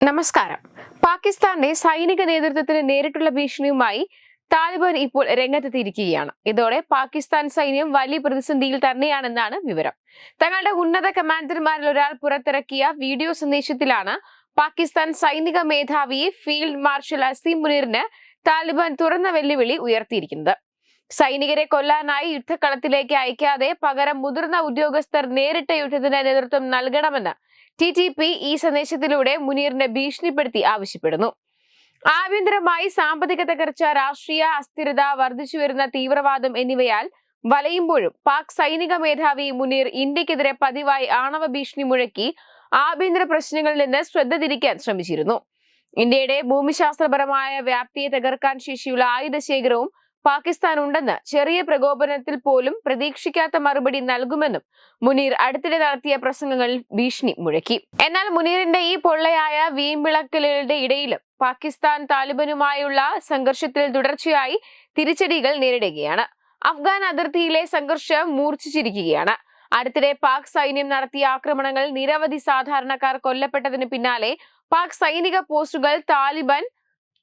നമസ്കാരം. പാകിസ്ഥാന്റെ സൈനിക നേതൃത്വത്തിന് നേരിട്ടുള്ള ഭീഷണിയുമായി താലിബാൻ ഇപ്പോൾ രംഗത്തെത്തിയിരിക്കുകയാണ്. ഇതോടെ പാകിസ്ഥാൻ സൈന്യം വലിയ പ്രതിസന്ധിയിൽ തന്നെയാണെന്നാണ് വിവരം. തങ്ങളുടെ ഉന്നത കമാൻഡർമാരിൽ ഒരാൾ പുറത്തിറക്കിയ വീഡിയോ സന്ദേശത്തിലാണ് പാകിസ്ഥാൻ സൈനിക മേധാവി ഫീൽഡ് മാർഷൽ അസീം മുനീറിന് താലിബാൻ തുറന്ന വെല്ലുവിളി ഉയർത്തിയിരിക്കുന്നത്. സൈനികരെ കൊല്ലാനായി യുദ്ധക്കളത്തിലേക്ക് അയക്കാതെ പകരം മുതിർന്ന ഉദ്യോഗസ്ഥർ നേരിട്ട യുദ്ധത്തിന് നേതൃത്വം നൽകണമെന്ന് ടി ഈ സന്ദേശത്തിലൂടെ മുനീറിനെ ഭീഷണിപ്പെടുത്തി ആവശ്യപ്പെടുന്നു. ആഭ്യന്തരമായി സാമ്പത്തിക തകർച്ച രാഷ്ട്രീയ അസ്ഥിരത വർദ്ധിച്ചു വരുന്ന തീവ്രവാദം എന്നിവയാൽ വലയുമ്പോഴും പാക് സൈനിക മേധാവി മുനീർ ഇന്ത്യക്കെതിരെ പതിവായി ആണവ ഭീഷണി മുഴക്കി ആഭ്യന്തര പ്രശ്നങ്ങളിൽ നിന്ന് ശ്രദ്ധ തിരിക്കാൻ ശ്രമിച്ചിരുന്നു. ഇന്ത്യയുടെ ഭൂമിശാസ്ത്രപരമായ വ്യാപ്തിയെ തകർക്കാൻ ശേഷിയുള്ള ആയുധ ശേഖരവും പാകിസ്ഥാൻ ഉണ്ടെന്ന് ചെറിയ പ്രകോപനത്തിൽ പോലും പ്രതീക്ഷിക്കാത്ത മറുപടി നൽകുമെന്നും മുനീർ അടുത്തിടെ നടത്തിയ പ്രസംഗങ്ങളിൽ ഭീഷണി മുഴക്കി. എന്നാൽ മുനീറിന്റെ ഈ പൊള്ളയായ വീമ്പിളക്കലുകളുടെ ഇടയിലും പാകിസ്ഥാൻ താലിബനുമായുള്ള സംഘർഷത്തിൽ തുടർച്ചയായി തിരിച്ചടികൾ നേരിടുകയാണ്. അഫ്ഗാൻ അതിർത്തിയിലെ സംഘർഷം മൂർച്ഛിച്ചിരിക്കുകയാണ്. അടുത്തിടെ പാക് സൈന്യം നടത്തിയ ആക്രമണങ്ങൾ നിരവധി സാധാരണക്കാർ കൊല്ലപ്പെട്ടതിന് പിന്നാലെ പാക് സൈനിക പോസ്റ്റുകൾ താലിബാൻ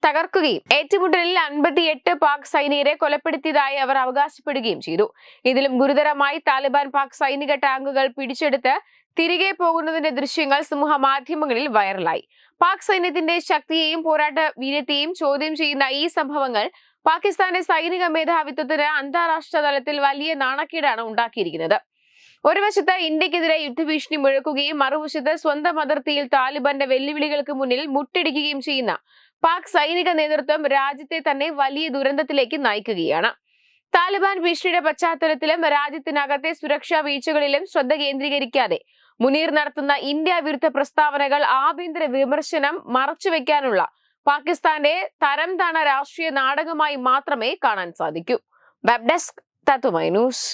തകർക്കുകയും ഏറ്റുമുട്ടലിൽ അൻപത്തിയെട്ട് പാക് സൈനികരെ കൊലപ്പെടുത്തിയതായി അവർ അവകാശപ്പെടുകയും ചെയ്തു. ഇതിലും ഗുരുതരമായി താലിബാൻ പാക് സൈനിക ടാങ്കുകൾ പിടിച്ചെടുത്ത് തിരികെ പോകുന്നതിന്റെ ദൃശ്യങ്ങൾ സമൂഹ മാധ്യമങ്ങളിൽ വൈറലായി. പാക് സൈന്യത്തിന്റെ ശക്തിയെയും പോരാട്ട വീര്യത്തെയും ചോദ്യം ചെയ്യുന്ന ഈ സംഭവങ്ങൾ പാകിസ്ഥാന്റെ സൈനിക മേധാവിത്വത്തിന് അന്താരാഷ്ട്ര തലത്തിൽ വലിയ നാണക്കേടാണ് ഉണ്ടാക്കിയിരിക്കുന്നത്. ഒരു വശത്ത് ഇന്ത്യക്കെതിരെ യുദ്ധഭീഷണി മുഴക്കുകയും മറുവശത്ത് സ്വന്തം അതിർത്തിയിൽ താലിബാന്റെ വെല്ലുവിളികൾക്ക് മുന്നിൽ മുട്ടിടിക്കുകയും ചെയ്യുന്ന പാക് സൈനിക നേതൃത്വം രാജ്യത്തെ തന്നെ വലിയ ദുരന്തത്തിലേക്ക് നയിക്കുകയാണ്. താലിബാൻ ഭീഷണിയുടെ പശ്ചാത്തലത്തിലും രാജ്യത്തിനകത്തെ സുരക്ഷാ വീഴ്ചകളിലും ശ്രദ്ധ കേന്ദ്രീകരിക്കാതെ മുനീർ നടത്തുന്ന ഇന്ത്യ വിരുദ്ധ പ്രസ്താവനകൾ ആഭ്യന്തര വിമർശനം മറച്ചുവെക്കാനുള്ള പാകിസ്ഥാന്റെ തരം താണ രാഷ്ട്രീയ നാടകമായി മാത്രമേ കാണാൻ സാധിക്കൂ. Web desk news.